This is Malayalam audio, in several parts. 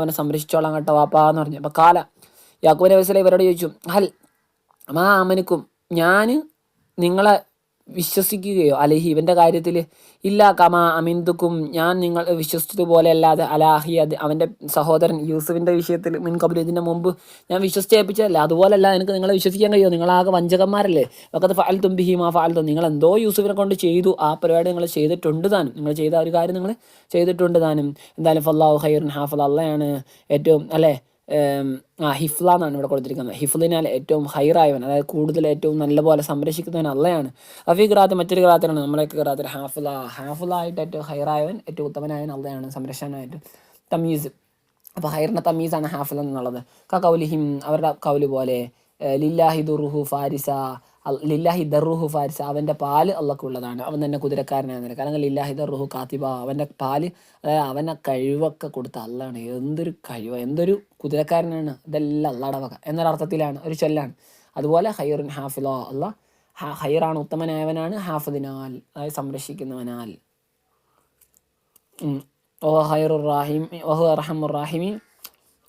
അവനെ സംരക്ഷിച്ചോളാം കേട്ടോ വാപ്പാ എന്ന് പറഞ്ഞു. അപ്പോൾ കാല യാക്കൂബ് നബി വസ്ലം ഇവരോട് ചോദിച്ചു ഹൽ മാ അമനുക്കും ഞാൻ നിങ്ങളെ വിശ്വസിക്കുകയോ അലഹി ഇവന്റെ കാര്യത്തിൽ ഇല്ല കമാ അമിന്ദുക്കും ഞാൻ നിങ്ങൾ വിശ്വസിച്ചതുപോലെ അല്ലാതെ അലാഹി അത് അവന്റെ സഹോദരൻ യൂസുഫിന്റെ വിഷയത്തിൽ മുൻ കബിൽ ഇതിന്റെ മുമ്പ് ഞാൻ വിശ്വസിച്ചേപ്പിച്ചതല്ല അതുപോലല്ല എനിക്ക് നിങ്ങളെ വിശ്വസിക്കാൻ കഴിയുമോ? നിങ്ങളാകെ വഞ്ചകന്മാരല്ലേ? ഒക്കെ ഫാൽ ബിഹിമാ മാ ഫാൽ നിങ്ങൾ എന്തോ യൂസുഫിനെ കൊണ്ട് ചെയ്തു ആ പരിപാടി നിങ്ങൾ ചെയ്തിട്ടുണ്ട് താനും. നിങ്ങൾ ചെയ്ത ഒരു കാര്യം നിങ്ങൾ ചെയ്തിട്ടുണ്ട് താനും. എന്തായാലും ഫല്ലാഹു ഖൈറുൻ ഹാഫൽ അള്ളയാണ് ഏറ്റവും അല്ലേ? ആ ഹിഫ്ല എന്നാണ് ഇവിടെ കൊടുത്തിരിക്കുന്നത്. ഹിഫ്ലിനാൽ ഏറ്റവും ഹൈറായവൻ അതായത് കൂടുതൽ ഏറ്റവും നല്ലപോലെ സംരക്ഷിക്കുന്നവൻ അള്ളയാണ് അഫീ ഖിറാത്ത് മറ്റൊരു ഖിറാത്തിലാണ് നമ്മളെ ഖിറാത്തിൽ ഹാഫുല ഹാഫുല ആയിട്ട് ഏറ്റവും ഹൈറായവൻ ഏറ്റവും ഉത്തമനായവൻ അള്ളയാണ് സംരക്ഷണമായിട്ട് തമീസ്. അപ്പോൾ ഹൈറിന്റെ തമീസാണ് ഹാഫുല എന്നുള്ളത് കൗലിഹിം അവരുടെ കൗൽ പോലെ ലില്ലാഹി ദുറുഹു ഫാരിസ ലില്ലാഹി ദറുഹു ഫാരിസ അവന്റെ പാൽ അള്ളക്കുള്ളതാണ് അവൻ തന്നെ കുതിരക്കാരനാണ് കാരണം ലില്ലാഹി ദറുഹു കാത്തിബ. അവന്റെ പാൽ അതായത് അവനെ കഴിവൊക്കെ കൊടുത്ത അള്ളാണ്. എന്തൊരു കഴിവ്. എന്തൊരു കുതിരക്കാരനാണ്. ഇതെല്ലാം അള്ളാടെ വക. എന്നൊരർത്ഥത്തിലാണ്. ഒരു ചൊല്ലാണ്. അതുപോലെ ഹൈറുൻ ഹാഫിലോ അല്ല ഹൈറാണ്. ഉത്തമനായവനാണ് ഹാഫിദിനാൽ. അതായത് സംരക്ഷിക്കുന്നവനാൽ. ഓ ഹൈറുർ ഓഹ് അറഹമുറാഹിമി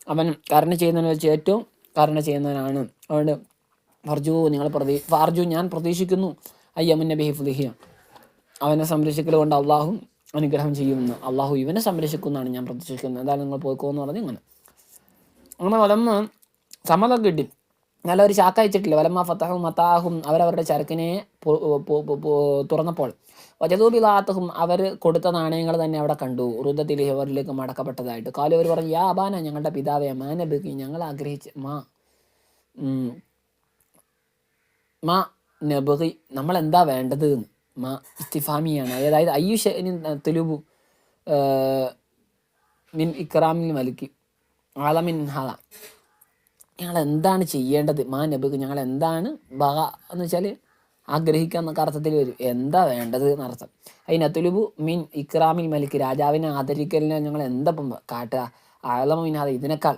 അവൻ കരുണ ചെയ്യുന്നതിന് വെച്ച് ഏറ്റവും കരുണ ചെയ്യുന്നവനാണ്. അതുകൊണ്ട് ഫർജു നിങ്ങൾ പ്രതീ ഫർജു ഞാൻ പ്രതീക്ഷിക്കുന്നു. അയ്യമുൻ നബി ഫുലിഹിയ അവനെ സംരക്ഷിക്കൽ കൊണ്ട് അള്ളാഹു അനുഗ്രഹം ചെയ്യുമെന്ന്. അള്ളാഹു ഇവനെ സംരക്ഷിക്കുമെന്നാണ് ഞാൻ പ്രതീക്ഷിക്കുന്നത്. എന്തായാലും നിങ്ങൾ പോയിക്കോന്ന് പറഞ്ഞ് ഇങ്ങനെ. അങ്ങനെ വലമ്മ സമ്മതം കിട്ടി നല്ല ഒരു ചാക്ക അയച്ചിട്ടില്ല? വലമ്മ ഫത്താഹും മത്താഹും അവരവരുടെ ചരക്കിനെ തുറന്നപ്പോൾ. വജതൂബിലാത്തഹും അവർ കൊടുത്ത നാണയങ്ങൾ തന്നെ അവിടെ കണ്ടു. റുദത്തിൽ അവരിലേക്ക് മടക്കപ്പെട്ടതായിട്ട്. കാലു അവർ പറഞ്ഞു യാ അബാന ഞങ്ങളുടെ പിതാവെ മാനബിക്ക് ഞങ്ങൾ ആഗ്രഹിച്ച് മാ മാ നബറി നമ്മൾ എന്താ വേണ്ടത് മാ ഇസ്തിഫാമിയാണ്. അതായത് അയ്യുഷ തെലുബു മിൻ ഇക്രാമിൻ മലിക്ക് ആലമിൻ ഹാല ഞങ്ങൾ എന്താണ് ചെയ്യേണ്ടത്? മാ നബിക്ക് ഞങ്ങൾ എന്താണ് ബഹ എന്ന് വെച്ചാൽ ആഗ്രഹിക്കുക എന്നൊക്കെ അർത്ഥത്തിൽ വരും. എന്താ വേണ്ടത് എന്നർത്ഥം അതിനത്തുലുബു മിൻ ഇക്രാമിൽ മലിക്ക് രാജാവിനെ ആദരിക്കലിനെ ഞങ്ങൾ എന്താ കാട്ടുക? ആലമിനാതെ ഇതിനേക്കാൾ.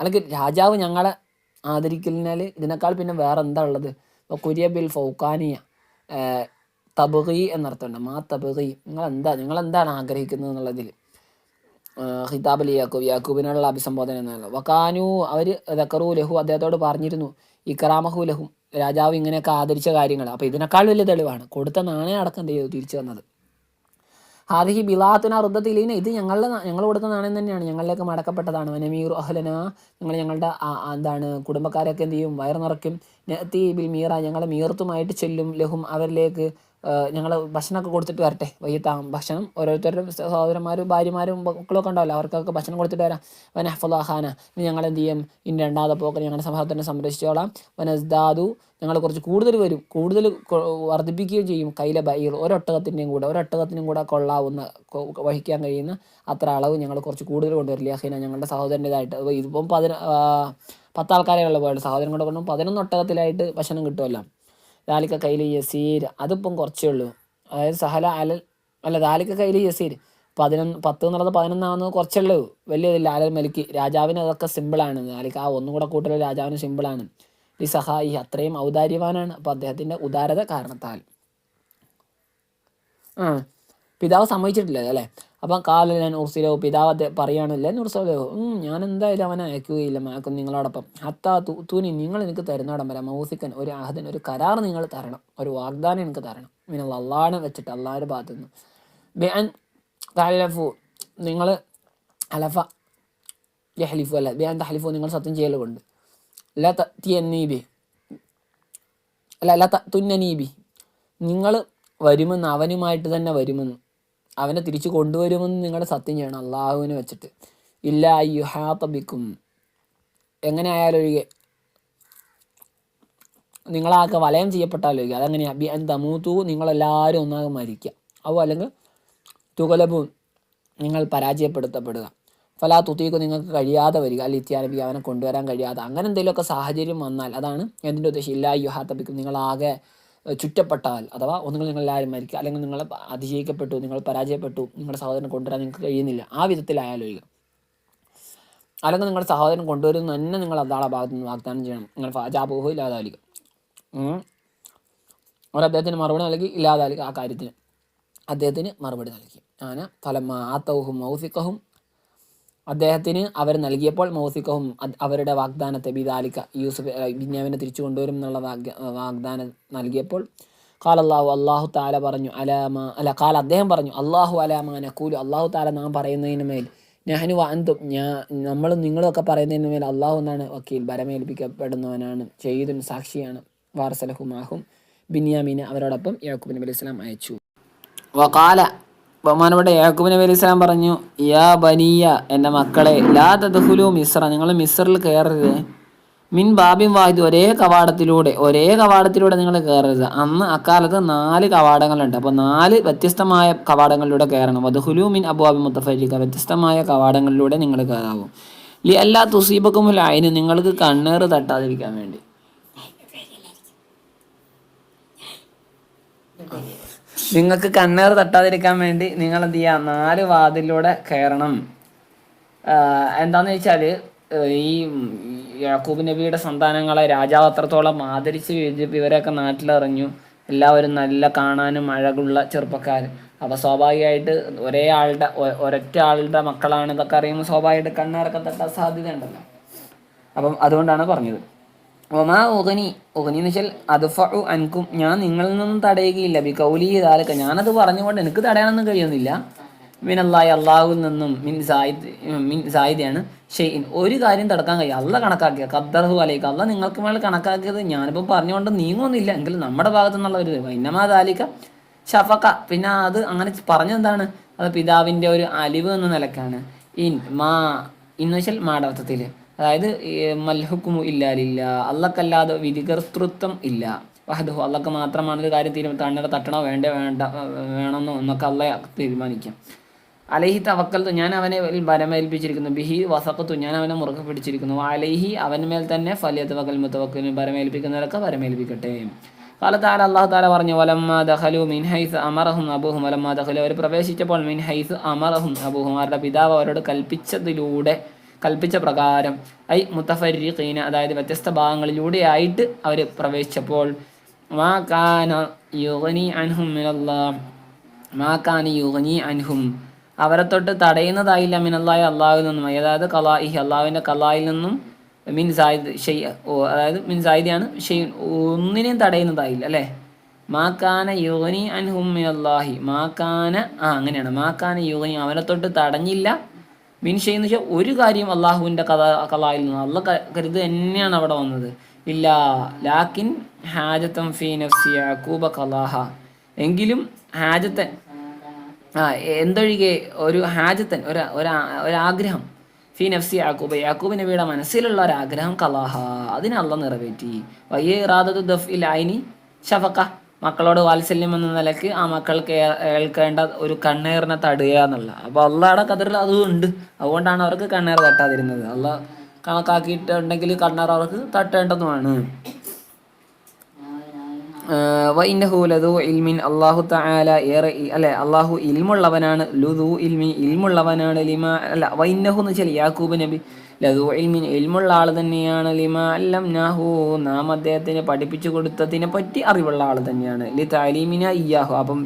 അല്ലെങ്കിൽ രാജാവ് ഞങ്ങളെ ആദരിക്കലിനാൽ ഇതിനേക്കാൾ പിന്നെ വേറെ എന്താ ഉള്ളത്? കുരിയ ബിൽ ഫൗക്കാനിയ തബുഹി എന്നർത്ഥമുണ്ട്. മാ തബുഹി നിങ്ങൾ എന്താ നിങ്ങൾ എന്താണ് ആഗ്രഹിക്കുന്നത് എന്നുള്ളതിൽ ഹിതാബ് അലി യാക്കൂബ് യാക്കൂബിനുള്ള അഭിസംബോധന എന്നാണ് വക്കാനു അവർ ദക്കറു ലഹു അദ്ദേഹത്തോട് പറഞ്ഞിരുന്നു ഇക്രാമഹു ലഹു രാജാവ് ഇങ്ങനെയൊക്കെ ആദരിച്ച കാര്യങ്ങൾ. അപ്പോൾ ഇതിനേക്കാൾ വലിയ തെളിവാണ്. കൊടുത്ത നാണയം അടക്കം എന്ത് ചെയ്തു തിരിച്ചു വന്നത് ഹാദിഹി ബിലാത്തുന റുദ്ദത്തിലീന ഇത് ഞങ്ങളുടെ ഞങ്ങൾ കൊടുത്ത നാണയം തന്നെയാണ്. ഞങ്ങളിലേക്ക് മടക്കപ്പെട്ടതാണ്. വനമീർ അഹ്ലന ഞങ്ങൾ ഞങ്ങളുടെ എന്താണ് കുടുംബക്കാരൊക്കെ എന്ത് ചെയ്യും? വയർ നിറയ്ക്കും. ബിൽ മീറ ഞങ്ങളെ മീർത്തുമായിട്ട് ചെല്ലും. ലഹും അവരിലേക്ക് ഞങ്ങൾ ഭക്ഷണമൊക്കെ കൊടുത്തിട്ട് വരട്ടെ. വൈകിട്ടാം ഭക്ഷണം ഓരോരുത്തരുടെ സഹോദരന്മാരും ഭാര്യമാരും മക്കളൊക്കെ ഉണ്ടാവില്ല അവർക്കൊക്കെ ഭക്ഷണം കൊടുത്തിട്ട് വരാം. വനഹഫുലാഹാന ഇനി ഞങ്ങൾ എന്ത് ചെയ്യും? ഇനി രണ്ടാമത്തെ പോക്കൽ ഞങ്ങളുടെ സഹോദരനെ സംരക്ഷിച്ചോളാം. വനസ്ദാദു ഞങ്ങൾ കുറച്ച് കൂടുതൽ വരും. കൂടുതൽ വർദ്ധിപ്പിക്കുകയും ചെയ്യും. കയ്യിലെ ബൈകൾ ഒരൊട്ടകത്തിന്റെയും കൂടെ ഒരൊട്ടകത്തിനും കൂടെ കൊള്ളാവുന്ന വഹിക്കാൻ കഴിയുന്ന അത്ര അളവ് ഞങ്ങൾ കുറച്ച് കൂടുതൽ കൊണ്ടുവരില്ല. അഹീന ഞങ്ങളുടെ സഹോദരന്റെതായിട്ട്. ഇതിപ്പം പതിന പത്താൾക്കാരെയുള്ള പോയത്. സഹോദരൻ കൂടെ കൊണ്ടും പതിനൊന്ന് ഒട്ടകത്തിലായിട്ട് ഭക്ഷണം കിട്ടുമല്ലോ. ദാലിക്ക കയ്യിൽ യസീർ അതിപ്പം കുറച്ചേ ഉള്ളൂ. അതായത് സഹല അലൽ അല്ല ദാലിക്ക കയ്യിൽ യസീർ. പതിനൊന്ന് പത്ത് എന്നുള്ളത് പതിനൊന്നാവുന്നത് കുറച്ചുള്ളൂ വലിയതില്ല അലൽ മലിക്ക്. രാജാവിന് അതൊക്കെ സിമ്പിളാണ് ദാലിക്ക ആ ഒന്നും കൂടെ കൂട്ടൽ രാജാവിന് സിമ്പിളാണ് ഈ സഹായി അത്രയും ഔദാര്യവാനാണ്. അപ്പോൾ അദ്ദേഹത്തിന്റെ ഉദാരത കാരണത്താൽ. ആ. പിതാവ് സമ്മതിച്ചിട്ടില്ല അല്ലേ അപ്പം കാലലൻ ഉർസിലോ പിതാവ് പറയുകയാണല്ലേ? ഉർസലോ ഞാൻ എന്തായാലും അവനെ അയക്കുകയില്ല മാക്കും നിങ്ങളോടൊപ്പം. ഹത്താ തൂനി നിങ്ങൾ എനിക്ക് തരുന്നോടം വരാം മൗസിക്കൻ ഒരു ആഹദൻ ഒരു കരാർ നിങ്ങൾ തരണം. ഒരു വാഗ്ദാനം എനിക്ക് തരണം. പിന്നെ അള്ളാഹാനെ വെച്ചിട്ട് അള്ളാഹിന്റെ ഭാഗത്തു നിന്ന്. ബിഅൻ താലഫു നിങ്ങൾ അലഫ ഹലിഫു അല്ല? ബിഅൻ തഹലിഫു നിങ്ങൾ സത്യം ചെയ്യൽ കൊണ്ട് ല തീയന്നീബി അല്ല ല തുന്നനീബി നിങ്ങൾ വരുമെന്ന് അവനുമായിട്ട് തന്നെ വരുമെന്ന്. അവനെ തിരിച്ചു കൊണ്ടുവരുമെന്ന് നിങ്ങൾ സത്യം ചെയ്യണം അള്ളാഹുവിനെ വെച്ചിട്ട്. ഇല്ല യുഹാത്തബിക്കും എങ്ങനെ ആയാലൊഴികെ നിങ്ങളാകെ വലയം ചെയ്യപ്പെട്ടാലൊഴികെ അതെങ്ങനെയാ? ബി അൻ തമൂത്തു നിങ്ങളെല്ലാവരും ഒന്നാകെ മരിക്കുക അവ അല്ലെങ്കിൽ തുകലബും നിങ്ങൾ പരാജയപ്പെടുത്തപ്പെടുക. ഫലാ തുത്തിക്ക് നിങ്ങൾക്ക് കഴിയാതെ വരിക. അല്ല ഇത്യാനബി അവനെ കൊണ്ടുവരാൻ കഴിയാതെ. അങ്ങനെ എന്തെങ്കിലുമൊക്കെ സാഹചര്യം വന്നാൽ അതാണ് എന്തിന്റെ ഉദ്ദേശം. ഇല്ല യുഹാത്തബിക്കും നിങ്ങളാകെ ചുറ്റപ്പെട്ടാൽ അഥവാ ഒന്നുകിൽ നിങ്ങൾ മരിക്കുക അല്ലെങ്കിൽ നിങ്ങൾ അതിജയിക്കപ്പെട്ടു നിങ്ങൾ പരാജയപ്പെട്ടു നിങ്ങളുടെ സഹോദരൻ കൊണ്ടുവരാൻ നിങ്ങൾക്ക് കഴിയുന്നില്ല ആ വിധത്തിലായാലൊഴിക അല്ലെങ്കിൽ നിങ്ങളുടെ സഹോദരൻ കൊണ്ടുവരുന്ന തന്നെ നിങ്ങൾ അതാളെ ഭാഗത്ത് നിന്ന് വാഗ്ദാനം ചെയ്യണം. നിങ്ങൾ ഫാജാബോഹോ ഇല്ലാതായിരിക്കും. അവർ അദ്ദേഹത്തിന് മറുപടി നൽകി ഇല്ലാതായിരിക്കും ആ കാര്യത്തിന്. അദ്ദേഹത്തിന് മറുപടി നൽകി. ഞാൻ ഫലം ആത്തവും മൗസിക്കഹും അദ്ദേഹത്തിന് അവർ നൽകിയപ്പോൾ മൗസിക്കവും അവരുടെ വാഗ്ദാനത്തെ ബിദാലിക്ക യൂസഫ് ബിന്യാമിനെ തിരിച്ചു കൊണ്ടുവരും എന്നുള്ള വാഗ്ദാനം നൽകിയപ്പോൾ കാൽ അള്ളാഹു അള്ളാഹു താല പറഞ്ഞു അലാമ അല്ല കാൽ അദ്ദേഹം പറഞ്ഞു അള്ളാഹു അലാമ നക്കൂലു അള്ളാഹു താല നാം പറയുന്നതിന് മേൽ നെഹനു അന്തും ഞാൻ നമ്മളും നിങ്ങളൊക്കെ പറയുന്നതിന് മേൽ അള്ളാഹു എന്നാണ് വക്കീൽ ഭരമേൽപ്പിക്കപ്പെടുന്നവനാണ് ചെയ്തും സാക്ഷിയാണ് വാർസലഹുമാഹും ബിന്യാമീനെ അവരോടൊപ്പം യാക്കൂബ് നബി അലൈഹി സ്വലാം അയച്ചു. വകാല ബഹുമാനപ്പെട്ട യാക്കൂബ് നബി അലൈഹി പറഞ്ഞു യാ ബനിയ എന്റെ മക്കളെ ലാ തദ്ഹുലു മിസ്ര നിങ്ങൾ മിസ്രിൽ കയറരുത്. മിൻ ബാബിൻ വാഹിദ് ഒരേ കവാടത്തിലൂടെ ഒരേ കവാടത്തിലൂടെ നിങ്ങൾ കയറരുത്. അന്ന് അക്കാലത്ത് നാല് കവാടങ്ങളുണ്ട്. അപ്പോൾ നാല് വ്യത്യസ്തമായ കവാടങ്ങളിലൂടെ കയറണം. വധുഹുലു മിൻ അബുബാബി മുത്തഫലിക്ക വ്യത്യസ്തമായ കവാടങ്ങളിലൂടെ നിങ്ങൾ കയറാവും. ലി അല്ലാ തുസീബക്കുമുൽ അതിന് നിങ്ങൾക്ക് കണ്ണേറ് തട്ടാതിരിക്കാൻ വേണ്ടി. നിങ്ങൾക്ക് കണ്ണേർ തട്ടാതിരിക്കാൻ വേണ്ടി നിങ്ങൾ എന്ത് ചെയ്യുക നാല് വാതിലൂടെ കയറണം. എന്താന്ന് വെച്ചാൽ ഈ യാക്കൂബ് നബിയുടെ സന്താനങ്ങളെ രാജാവ് അത്രത്തോളം ആദരിച്ച് ഇവരെയൊക്കെ നാട്ടിലിറങ്ങു എല്ലാവരും നല്ല കാണാനും അഴകുള്ള ചെറുപ്പക്കാർ അപ്പോൾ സ്വാഭാവികമായിട്ട് ഒരേ ആളുടെ ഒരൊറ്റ ആളുടെ മക്കളാണ് ഇതൊക്കെ അറിയുമ്പോൾ സ്വാഭാവികമായിട്ട് കണ്ണേറൊക്കെ തട്ടാൻ സാധ്യത ഉണ്ടല്ലോ അപ്പം അതുകൊണ്ടാണ് പറഞ്ഞത്. ഒമാ ഒഗനി ഒഗനി എന്ന് വെച്ചാൽ അദ്ഫു അൻകും. ഞാൻ നിങ്ങളിൽ നിന്നും തടയുകയില്ല. ബി കൗലി താലക്ക ഞാനത് പറഞ്ഞുകൊണ്ട് എനിക്ക് തടയാനൊന്നും കഴിയുന്നില്ല. മിനല്ലായി അള്ളാഹുവിൽ നിന്നും മിൻ സായിദ് മിൻ സായിദയാണ് ഷെയ്ൻ. ഒരു കാര്യം തടക്കാൻ കഴിയും. അല്ല കണക്കാക്കിയ. ഖദ്ദർഹു അലൈക്ക് അല്ല നിങ്ങൾക്ക് മേൽ കണക്കാക്കിയത് ഞാനിപ്പോൾ പറഞ്ഞുകൊണ്ട് നീങ്ങുന്നില്ല എങ്കിലും നമ്മുടെ ഭാഗത്തു നിന്നുള്ള ഒരു വൈനമാ താലിക്ക ഷഫക്ക പിന്നെ അത് അങ്ങനെ പറഞ്ഞെന്താണ് അത് പിതാവിന്റെ ഒരു അലിവ് എന്ന നിലക്കാണ്. ഇൻ മാ ഇന്ന് വെച്ചാൽ മാടവത്തത്തിൽ അതായത് മൽഹുക്കുമു ഇല്ലാലില്ല അള്ളക്കല്ലാതെ വിധികർത്തൃത്വം ഇല്ല. വഹദഹു അള്ളക്ക് മാത്രമാണ് ഒരു കാര്യം തീരുമാനം തണ്ണട തട്ടണോ വേണ്ട വേണ്ട വേണമെന്നോ എന്നൊക്കെ അള്ള തീരുമാനിക്കാം. അലഹി തവക്കൽ ഞാൻ അവനെ ബരമേൽപ്പിച്ചിരിക്കുന്നു ബിഹി വസക്കത്തു ഞാൻ അവനെ മുറുകെ പിടിച്ചിരിക്കുന്നു. അലഹി അവന്മേൽ തന്നെ ഫലിയത്ത് വകൽ മുത്തവക്കലിന് ബരമേൽപ്പിക്കുന്നവരൊക്കെ ബരമേൽപ്പിക്കട്ടെ കാലത്താല അള്ളാഹു താല പറഞ്ഞു വലമ്മ ദഹലു മിൻ ഹൈസ് അമറഹും അബൂഹും. വലമ്മ ദഹലു അവർ പ്രവേശിച്ചപ്പോൾ മിൻ ഹൈസ് അമറഹും അബൂഹും. അവരുടെ പിതാവ് അവരോട് കൽപ്പിച്ചതിലൂടെ കൽപ്പിച്ച പ്രകാരം ഐ മുത്തഫരീഖീന അതായത് വ്യത്യസ്ത ഭാഗങ്ങളിലൂടെയായിട്ട് അവർ പ്രവേശിച്ചപ്പോൾ അൻഹും അൻഹും. അവരെ തൊട്ട് തടയുന്നതായില്ല മിനല്ലായ അള്ളാഹുവിൽ നിന്നും. അതായത് കലാഹി അള്ളാഹുവിന്റെ കലായിൽ നിന്നും മിൻ സായിദ് ഷെയ് അതായത് മിൻ സായിദിയാണ് ഷെയ് ഒന്നിനെയും തടയുന്നതായില്ല അല്ലേ? മാക്കാന യുഗനി അൻഹും മിനല്ലാഹി മാക്കാന ആ അങ്ങനെയാണ്. മാക്കാന യുഗനി അവരെ തൊട്ട് തടഞ്ഞില്ല മീൻ ചെയ്യുന്ന വെച്ചാൽ ഒരു കാര്യം അള്ളാഹുവിന്റെ കഥ കലായിൽ നിന്ന് അള്ള കരുത് തന്നെയാണ് അവിടെ വന്നത്. ഇല്ല ലാക്കിൻ ഹാജത്തം ഫീ നഫ്സി യാക്കൂബ കലാഹ. എങ്കിലും ഹാജത്തൻ ആ എന്തൊഴികെ ഒരു ഹാജത്തൻ ഒരു ഒരാഗ്രഹം. ഫീ നഫ്സി യാക്കൂബ് യാക്കൂബ് നബിയുടെ മനസ്സിലുള്ള ഒരാഗ്രഹം കലാഹ. അതിനെ അള്ള നിറവേറ്റി. വയ്യേ റാദത്ത് ദഫ് ഇൽ ഐനി ഷഫക്ക മക്കളോട് വാത്സല്യം എന്ന നിലയ്ക്ക് ആ മക്കൾക്ക് ഏൽക്കേണ്ട ഒരു കണ്ണേറിനെ തടുക എന്നുള്ള അപ്പോൾ അള്ളാടെ കതിറിൽ അതും ഉണ്ട്. അതുകൊണ്ടാണ് അവർക്ക് കണ്ണേർ തട്ടാതിരുന്നത്. അല്ല കണക്കാക്കിയിട്ടുണ്ടെങ്കിൽ കണ്ണേർ അവർക്ക് തട്ടേണ്ടതുമാണ്. ഇൽമിൻ അള്ളാഹു തആല ഏറെ അല്ലെ അള്ളാഹു ഇൽമുള്ളവനാണ്. ലുദു ഇൽമി ഇൽമുള്ളവനാണ് ലിമ അല്ല വൈനഹു എന്ന് വെച്ചാൽ യാക്കൂബ് നബി. ലതു ഇൽമിൻ ഇൽമുള്ള ആൾ തന്നെയാണ്. ലിമ അല്ലം നാഹു നാം അദ്ദേഹത്തിന് പഠിപ്പിച്ചു കൊടുത്തതിനെ പറ്റി അറിവുള്ള ആൾ തന്നെയാണ്. ലി താലീമിന ഇയാഹു അപ്പം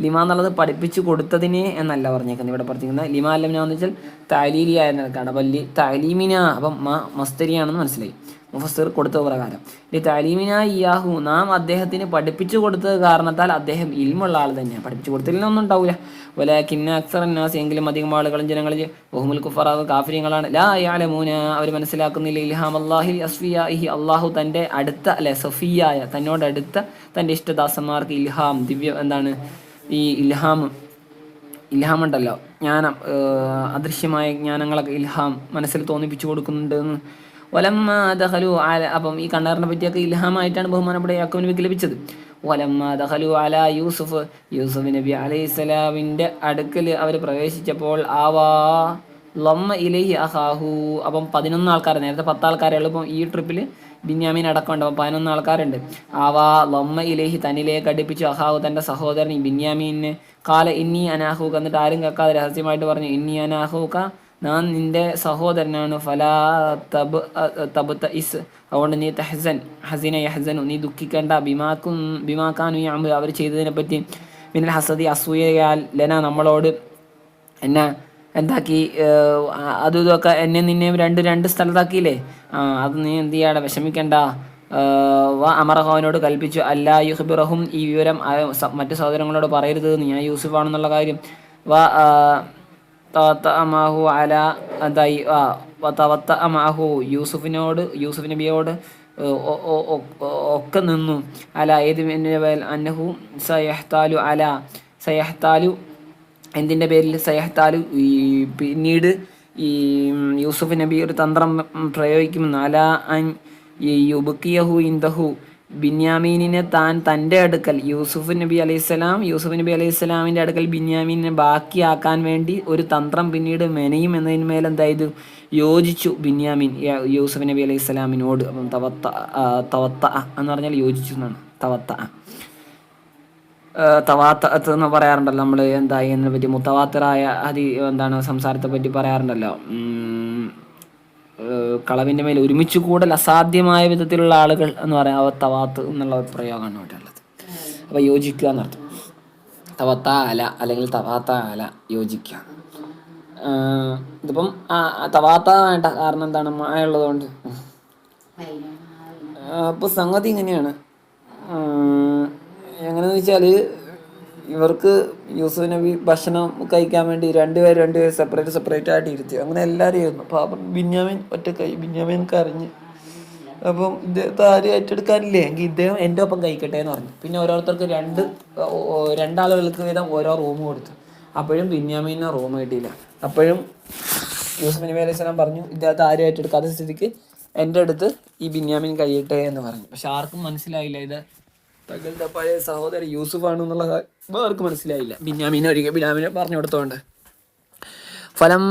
ലിമ എന്നുള്ളത് പഠിപ്പിച്ചു കൊടുത്തതിനെ എന്നല്ല പറഞ്ഞേക്കുന്നത്. ഇവിടെ പറഞ്ഞിരിക്കുന്നത് ലിമ അല്ലം എന്ന് വെച്ചാൽ താലീലിയ എന്നൊക്കെയാണ് അപ്പം ലി താലീമിന അപ്പം മ മസ്തരിയാണെന്ന് മനസ്സിലായി. മുഫസ്സിർ കൊടുത്ത പ്രകാരം. ഈ താലീമിന ഇയാഹു നാം അദ്ദേഹത്തിന് പഠിപ്പിച്ചു കൊടുത്തത് കാരണത്താൽ അദ്ദേഹം ഇൽമുള്ള ആൾ തന്നെയാണ്. പഠിപ്പിച്ചു കൊടുത്തില്ലെന്നൊന്നും ഉണ്ടാവില്ല പോലെ കിന്ന അക്സർ നാസ് എങ്കിലും അധികം ആളുകളും ജനങ്ങളിൽ ബഹുമുൽ കുഫറാവ് കാഫര്യങ്ങളാണ്. ലാ യാലമൂന അവർ മനസ്സിലാക്കുന്നില്ല. ഇൽഹാം അള്ളാഹി അസ്ഫിയാഹി അള്ളാഹു തന്റെ അടുത്ത അല്ലെ സഫിയായ തന്നോടടുത്ത തന്റെ ഇഷ്ടദാസന്മാർക്ക് ഇൽഹാം ദിവ്യ എന്താണ് ഈ ഇൽഹാം ഇൽഹാം ഉണ്ടല്ലോ ജ്ഞാനം അദൃശ്യമായ ജ്ഞാനങ്ങളൊക്കെ ഇൽഹാം മനസ്സിൽ തോന്നിപ്പിച്ചു കൊടുക്കുന്നുണ്ട് എന്ന് വലമ്മ ദഹലു ആല അപ്പം ഈ കണ്ണാറിനെ പറ്റിയൊക്കെ ഇൽഹാമായിട്ടാണ് ബഹുമാനപ്പെട്ട യാക്കോബ് നബിക്ക് ലഭിച്ചത്. വലമ്മ ദഹലു അല യൂസുഫ് യൂസുഫ് നബി അലൈഹി സ്വലാമിന്റെ അടുക്കൽ അവർ പ്രവേശിച്ചപ്പോൾ ആവാ ലൊമ്മ ഇലഹി അഹാഹു അപ്പം പതിനൊന്ന് ആൾക്കാർ നേരത്തെ പത്ത് ആൾക്കാരേ ഉള്ളൂ ഇപ്പം ഈ ട്രിപ്പിൽ ബിന്യാമീൻ അടക്കമുണ്ട് അപ്പം പതിനൊന്ന് ആൾക്കാരുണ്ട്. ആവാ ലൊമ്മ ഇലേഹി തന്നിലേക്ക് അടുപ്പിച്ചു. അഹാഹു തന്റെ സഹോദരൻ ബിന്യാമീന് കാല ഇന്നി അനാഹൂക്ക എന്നിട്ട് ആരും കേൾക്കാതെ രഹസ്യമായിട്ട് പറഞ്ഞു ഇന്നി അനാഹൂക്ക ഞാൻ നിന്റെ സഹോദരനാണ്. ഫലാ തബ് തബ് ഇസ്. അതുകൊണ്ട് നീ തഹസൻ ഹസിന യഹസനു. നീ ദുഃഖിക്കേണ്ട. ബിമാക്കും ബിമാക്കാനു അവർ ചെയ്തതിനെ പറ്റി പിന്നെ ഹസദി അസൂയയാൽ ലന നമ്മളോട് എന്നാ എന്താക്കി? അതും ഇതൊക്കെ എന്നെ നിന്നെയും രണ്ട് രണ്ട് സ്ഥലത്താക്കിയില്ലേ? ആ അത് നീ എന്ത് ചെയ്യണ്ട വിഷമിക്കണ്ട. അമറഹോനോട് കൽപ്പിച്ചു. അല്ലാ യുഹബിറഹും ഈ വിവരം മറ്റു സഹോദരങ്ങളോട് പറയരുത്. നീ ആ യൂസുഫ് ആണെന്നുള്ള കാര്യം. വ ആ, തവത്ത അമാഹു അല എന്തായി ആ തവത്ത അമാഹു യൂസുഫിനോട് യൂസുഫ് നബിയോട് ഒക്കെ നിന്നു. അല ഏത് അന്നഹു സയഹ്താലു അല. സയഹ്താലു എന്തിന്റെ പേരിൽ സയഹത്താൽ ഈ പിന്നീട് ഈ യൂസുഫ് നബി ഒരു തന്ത്രം പ്രയോഗിക്കുമെന്ന് അല അൻ ഈ യുബുക്കിയഹു ഇന്ദഹു ബിന്യാമീനിനെ താൻ തന്റെ അടുക്കൽ യൂസുഫ് നബി അലൈഹിസ്സലാം യൂസുഫ് നബി അലൈഹിസ്സലാമിന്റെ അടുക്കൽ ബിന്യാമീനിനെ ബാക്കിയാക്കാൻ വേണ്ടി ഒരു തന്ത്രം പിന്നീട് മെനയും എന്നതിന്മേൽ എന്തായത് യോജിച്ചു ബിന്യാമീൻ യൂസുഫ് നബി അലൈഹിസ്സലാമിനോട് അപ്പം തവത്ത തവത്ത എന്ന് പറഞ്ഞാൽ യോജിച്ചു എന്നാണ്. തവത്ത തവാത്ത എന്ന് പറയാറുണ്ടല്ലോ നമ്മൾ എന്താ ഇതിനെ പറ്റി മുത്തവാത്തറായ അതി എന്താണ് സംസാരത്തെ പറ്റി പറയാറുണ്ടല്ലോ. കളവിന്റെ മേൽ ഒരുമിച്ച് കൂടൽ അസാധ്യമായ വിധത്തിലുള്ള ആളുകൾ എന്ന് പറയാം അവ തവാത്ത് എന്നുള്ള പ്രയോഗമാണ് ഇവിടെ ഉള്ളത്. അപ്പോൾ യോജിക്കുക എന്നർത്ഥം തവത്ത അല അല്ലെങ്കിൽ തവാത്ത അല യോജിക്കുക. ഇതിപ്പം തവാത്ത വേണ്ട കാരണം എന്താണ്? മഴ ഉള്ളതുകൊണ്ട്. അപ്പോൾ സംഗതി ഇങ്ങനെയാണ്. എങ്ങനെയെന്ന് വെച്ചാൽ ഇവർക്ക് യൂസുഫ് നബി ഭക്ഷണം കഴിക്കാൻ വേണ്ടി രണ്ടുപേർ രണ്ടുപേർ സെപ്പറേറ്റ് സെപ്പറേറ്റ് ആയിട്ട് ഇരുത്തി. അങ്ങനെ എല്ലാവരും ഇരുന്നു. പാപം ബിന്യാമിൻ ഒറ്റക്കായി. ബിന്യാമിൻ കരഞ്ഞ്. അപ്പം ഇദ്ദേഹത്തെ ആരും ഏറ്റെടുക്കാനില്ലേ? എങ്കിൽ ഇദ്ദേഹം എന്റെ ഒപ്പം കഴിക്കട്ടെ എന്ന് പറഞ്ഞു. പിന്നെ ഓരോരുത്തർക്ക് രണ്ട് രണ്ടാളുകൾക്ക് വീതം ഓരോ റൂം കൊടുത്തു. അപ്പോഴും ബിന്യാമീനെ റൂം കിട്ടിയില്ല. അപ്പോഴും യൂസുഫ് നബി അലൈഹി സ്വലാം പറഞ്ഞു ഇദ്ദേഹത്തെ ആരും ഏറ്റെടുക്കാത്ത സ്ഥിതിക്ക് എന്റെ അടുത്ത് ഈ ബിന്യാമിൻ കഴിയട്ടെ എന്ന് പറഞ്ഞു. പക്ഷെ ആർക്കും മനസ്സിലായില്ല ഇത് തങ്ങളുടെ പഴയ സഹോദരൻ യൂസുഫ് ആണ് എന്നുള്ള ആർക്കും മനസ്സിലായില്ല. ബിന്യാമീനെ ഒരിക്കൽ ബിന്യാമിനെ പറഞ്ഞു കൊടുത്തോണ്ട്. ഫലം